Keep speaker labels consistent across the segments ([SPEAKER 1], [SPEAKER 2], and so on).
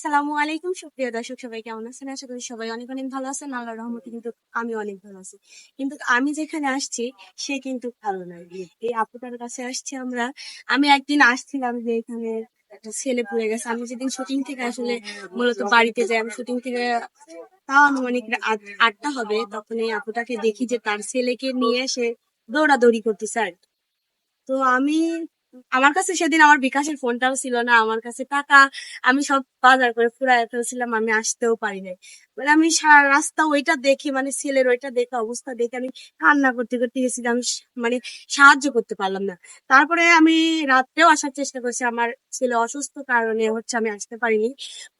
[SPEAKER 1] আসসালামু আলাইকুম। সুপ্রিয় দর্শক, সবাই কেমন আছেন? আশা করি সবাই অনেক অনেক ভালো আছেন। আল্লাহর রহমতে কিন্তু আমি অনেক ভালো আছি। কিন্তু আমি যেখানে আসছি, সে কিন্তু ভালো নয় এই আপুটার কাছে আসছি আমরা। আমি একদিন আসছিলাম যে এখানে একটা ছেলে পড়ে গেছে। আমি যেদিন শুটিং থেকে আসলে মূলত বাড়িতে যাই, আমি শুটিং থেকে তাও আনুমানিক আট- আটটা হবে। তখন এই আপুটাকে দেখি যে তার ছেলেকে নিয়ে সে দৌড়াদৌড়ি করতেছে আর তো আমি আমার কাছে সেদিন আমার বিকাশের ফোনটাও ছিল না, আমার কাছে টাকা, আমি সব বাজার করে ফুরায় ফেলছিলাম, আমি আসতেও পারি নাই। মানে আমি সারা রাস্তা ওইটা দেখি মানে ছেলের ওইটা দেখে, অবস্থা দেখে আমি কান্না করতে করতে গেছি আমি মানে সাহায্য করতে পারলাম না। তারপরে আমি রাত্রেও আসার চেষ্টা করছি, আমার ছেলে অসুস্থ কারণে হচ্ছে আমি আসতে পারিনি।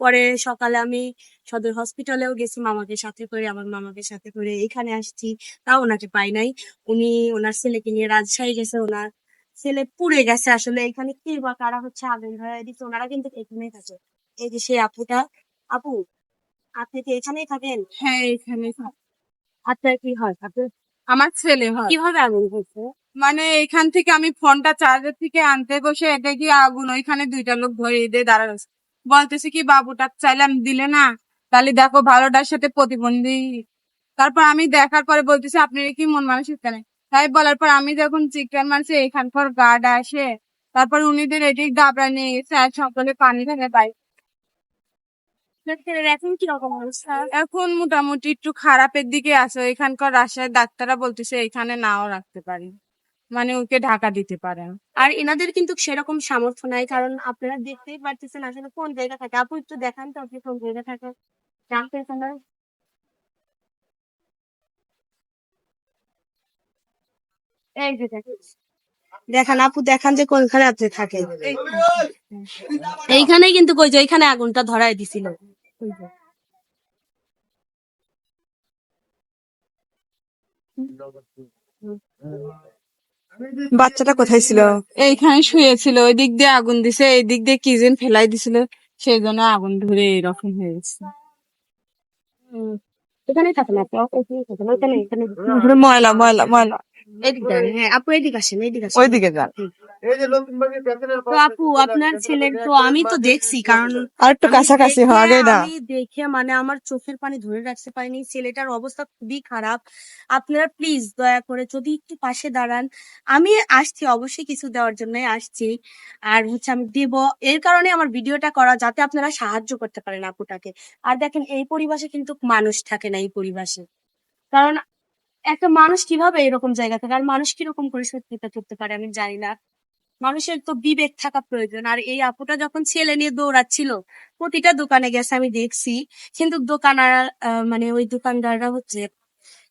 [SPEAKER 1] পরে সকালে আমি সদর হসপিটালেও গেছি, মামাকে সাথে করে, আমার মামাকে সাথে করে এখানে আসছি, তাও ওনাকে পাই নাই। উনি, ওনার ছেলেকে নিয়ে রাজশাহী গেছে, ওনার ছেলে পুড়ে গেছে আসলে। এখানে কে বা কারা হচ্ছে আগুন ধরাই দিচ্ছে ওনারা কিন্তু এখানেই থাকে। এই যে সেই আপুটা আপু আপনি কি এখানেই থাকেন?
[SPEAKER 2] হ্যাঁ এখানে
[SPEAKER 1] আপনার কি হয়? আপনি
[SPEAKER 2] আমার ছেলে হয়।
[SPEAKER 1] কীভাবে আগুন হয়েছে?
[SPEAKER 2] মানে এখান থেকে আমি ফোনটা চার্জার থেকে আনতে বসে এটা কি আগুন ওইখানে দুইটা লোক ধরে দিয়ে দাঁড়ানো বলতেছে কি বাবুটা চাইলাম দিলে না? তাহলে দেখো ভালোটার সাথে প্রতিবন্ধী। তারপর আমি দেখার পরে বলতেছি আপনি কি মন মানুষের কেন তাই বলার পর আমি যখন চিকেন মারছি এখানকার গার্ড আসে তারপর উনিদের এটি গাবড়া নিয়ে গেছে আর সকলে পানি থেকে পাই
[SPEAKER 1] এখন কি অবস্থা?
[SPEAKER 2] এখন মোটামুটি একটু খারাপের দিকে আছে। এখানকার রাজশাহীর ডাক্তাররা বলতেছে এখানে নাও রাখতে পারি। মানে ওকে ঢাকা দিতে পারেন
[SPEAKER 1] আর এনাদের কিন্তু সেরকম সামর্থ্য নাই কারণ আপনারা দেখতেই পারতেছেন আসলে কোন জায়গা থাকে। আপু একটু দেখান তো আপনি কোন জায়গা থাকে? জানতেছেন এই যে দেখান আপু দেখান যে কোনখানে আপনি থাকেন। এইখানে কিন্তু কই যে এইখানে আগুনটা ধরায় দিছিল।
[SPEAKER 3] বাচ্চাটা কোথায় ছিল?
[SPEAKER 2] এইখানে শুয়েছিল ওই দিক দিয়ে আগুন দিছে এই দিক দিয়ে কি যেন ফেলাই দিছিল সেই জন্য আগুন ধরে এরকম হয়ে গেছে
[SPEAKER 1] এখানে।
[SPEAKER 3] ময়লা ময়লা ময়লা।
[SPEAKER 1] আপু এদিক আসেন এদিক আসেন।
[SPEAKER 3] ওইদিকে যান।
[SPEAKER 1] তো আপু আপনার ছেলের তো আমি তো দেখছি কারণ
[SPEAKER 3] আর একটু কাছাকাছি
[SPEAKER 1] দেখে-
[SPEAKER 3] না।
[SPEAKER 1] আমি দেখে মানে আমার চোখের পানি ধরে রাখতে পারিনি ছেলেটার অবস্থা খুবই খারাপ। আপনারা প্লিজ দয়া করে যদি একটু পাশে দাঁড়ান। আমি আসছি অবশ্যই কিছু দেওয়ার জন্যই আসছি। আর হচ্ছে আমি দেব এর কারণে আমার ভিডিওটা করা যাতে আপনারা সাহায্য করতে পারেন আপুটাকে। আর দেখেন এই পরিবেশে কিন্তু মানুষ থাকে না এই পরিবেশে। কারণ একটা মানুষ কীভাবে এরকম জায়গা থাকে? আর মানুষ কীরকম করে সত্যিটা করতে পারে আমি জানি না। মানুষের তো বিবেক থাকা প্রয়োজন। আর এই আপুটা যখন ছেলে নিয়ে দৌড়াচ্ছিল, প্রতিটা দোকানে গেছে আমি দেখছি, কিন্তু দোকানার মানে ওই দোকানদাররা হচ্ছে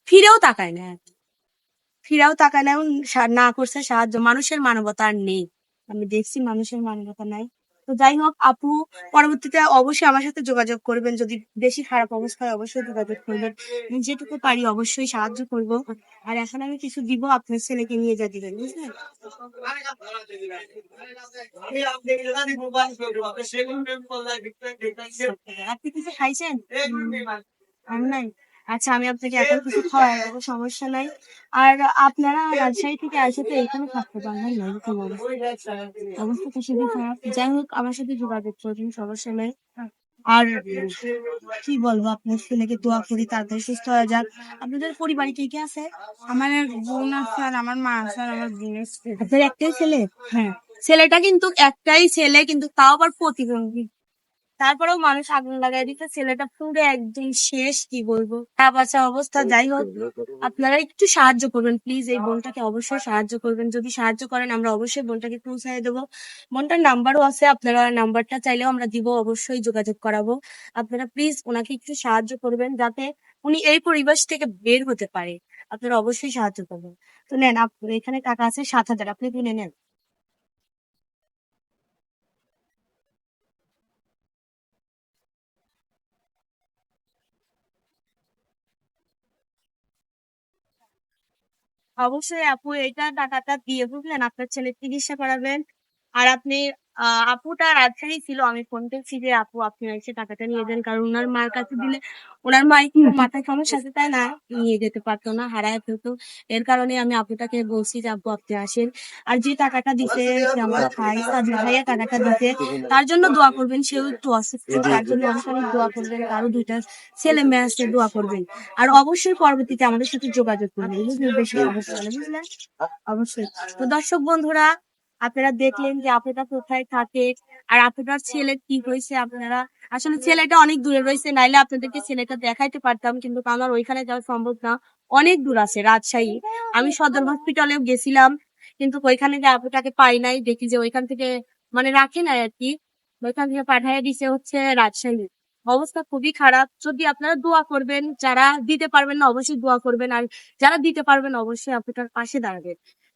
[SPEAKER 1] ফিরেও তাকায় না। ফিরেও তাকায় না এবং না করছে সাহায্য। মানুষের মানবতা আর নেই। আমি দেখছি মানুষের মানবতা নাই। তো যাই হোক আপু পরবর্তীতে অবশ্যই আমার সাথে যোগাযোগ করবেন। যদি বেশি খারাপ অবস্থা হয় অবশ্যই যোগাযোগ করবেন। যেটুকু পারি অবশ্যই সাহায্য করব। আর এখন আমি কিছু দিব আপনার ছেলেকে নিয়ে যা দিবেন বুঝলেন? আপনি কিছু খাইছেন? আমি নাই। আচ্ছা আমি আপনাকে এখন কিছু খাওয়াই দেবো সমস্যা নাই। আর আপনারা রাজশাহী থেকে আসে তো এখানে থাকতে পারবেন না এরকম অবস্থা। অবস্থা তো খুবই খারাপ। যাই হোক আমার সাথে যোগাযোগ করবেন সমস্যা নাই। আর কি বলব আপনার ছেলেকে দোয়া করি তাড়াতাড়ি সুস্থ হয়ে যাক। আপনাদের পরিবারে কে কে আছে?
[SPEAKER 2] আমার এক বোন আছে আর আমার মা আছে আর আমার ছেলে।
[SPEAKER 1] আপনার একটাই ছেলে?
[SPEAKER 2] হ্যাঁ।
[SPEAKER 1] ছেলেটা কিন্তু একটাই ছেলে কিন্তু তাও আবার প্রতিবন্ধী। তারপরেও মানুষ আগুন লাগাই দিতে ছেলেটা পুরো একদম শেষ, কি বলব? বাচ্চা অবস্থা, যাই হোক। আপনারা একটু সাহায্য করবেন প্লিজ এই বোনটাকে অবশ্যই সাহায্য করবেন। যদি সাহায্য করেন, আমরা অবশ্যই বোনটাকে পৌঁছায় দেবো। বোনটার নাম্বারও আছে, আপনারা নাম্বারটা চাইলেও আমরা দিব, অবশ্যই যোগাযোগ করাবো। আপনারা প্লিজ ওনাকে একটু সাহায্য করবেন যাতে উনি এই পরিবেশ থেকে বের হতে পারে। আপনারা অবশ্যই সাহায্য করবেন। তো নেন এখানে টাকা আছে সাত হাজার, আপনি কিনে নেন। অবশ্যই আপু এটা টাকাটা দিয়ে বুঝলেন আপনার ছেলে চিকিৎসা করাবেন। আর আপনি আপুটা রাজশাহী ছিল আমি ফোন করছি যে আপু আপনি এসে টাকাটা নিয়ে যান কারণ ওনার মার কাছে দিলে ওনার মা একটু মাথায় সমস্যা আছে তাই না নিয়ে যেতে পারতো না হারায় ফেলতো। এর কারণে আমি আপুটাকে বলছি যে আপু আপনি আসেন। আর যে টাকাটা দিতে আমার ভাই ভাইয়া টাকাটা দিতে তার জন্য দোয়া করবেন সেও একটু অসুস্থ তার জন্য অনেক দোয়া করবেন আরও দুইটা ছেলে মেয়ে দোয়া করবেন। আর অবশ্যই পরবর্তীতে আমাদের সাথে যোগাযোগ করবেন বুঝলেন? বেশি বুঝলেন? অবশ্যই। তো দর্শক বন্ধুরা আপনারা দেখলেন যে আপনারা কোথায় থাকে আর আপনার ছেলে কি হয়েছে আপনারা? আসলে ছেলেটা অনেক দূরে রয়েছে, নাইলে আপনাদেরকে ছেলেটা দেখাইতে পারতাম, কিন্তু আমার ওইখানে যাওয়া সম্ভব না। অনেক দূর আছে রাজশাহী। আমি সদর হসপিটালেও গেছিলাম, কিন্তু ওইখানে যে আপুটাকে পাই নাই, দেখি যে ওইখান থেকে মানে রাখে নাই আর কি। ওইখান থেকে পাঠাইয়া দিছে হচ্ছে রাজশাহী। অবস্থা খুবই খারাপ। যদি আপনারা দোয়া করবেন, যারা দিতে পারবেন না, অবশ্যই দোয়া করবেন। আর যারা দিতে পারবেন, অবশ্যই আপনার পাশে দাঁড়াবেন।